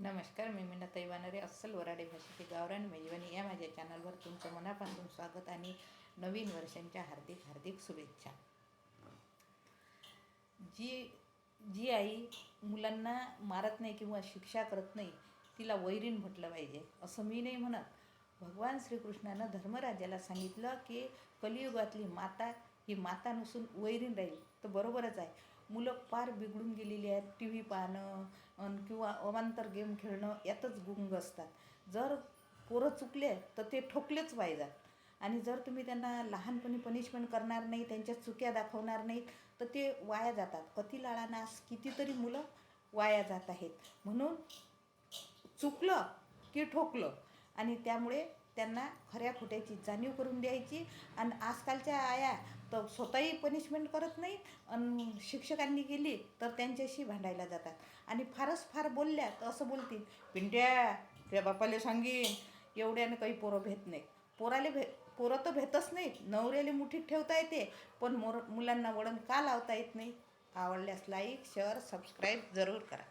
नमस्कार मी मीना तैवानरे अस्सल वराडे भाषेचे गावरान मेजवानी. या माझ्या चॅनलवर तुमचं मनापासून स्वागत आणि नवीन वर्षांच्या हार्दिक हार्दिक शुभेच्छा. जी जी आई मुलांना मारत नाही किंवा शिक्षा करत नाही तिला वैरीण म्हटलं पाहिजे. असं मी नाही म्हणत. भगवान श्रीकृष्णानं धर्मराजाला सांगितलं की कलियुगातली माता ही माता नसून वैरीण राहील तर बरोबरच आहे. मुलं फार बिघडून गेलेली आहेत टी व्ही पाहणं अन किंवा अवांतर गेम खेळणं यातच गुंग असतात. जर पोरं चुकले तर ते ठोकलेच पाहिजेत. आणि जर तुम्ही त्यांना लहानपणी पनिशमेंट करणार नाही त्यांच्या चुक्या दाखवणार नाही तर ते वाया जातात. कती लाळानास कितीतरी मुलं वाया जात आहेत. म्हणून चुकलं की ठोकलं. आणि त्यामुळे त्यांना खऱ्या खोट्याची जाणीव करून द्यायची. आणि आजकालच्या आया तर स्वतःही पनिशमेंट करत नाहीत आणि शिक्षकांनी केली तर त्यांच्याशी भांडायला जातात. आणि फारच फार बोलल्या तर असं बोलतील पिंट्या त्या बापाला सांगीन एवढ्यानं काही पोरं भेट नाही पोराले भे पोरं तर भेटच नाहीत नवऱ्याला मुठीत ठेवता येते पण मोर मुलांना वळण का लावता येत नाही? आवडल्यास लाईक शेअर सबस्क्राईब जरूर करा.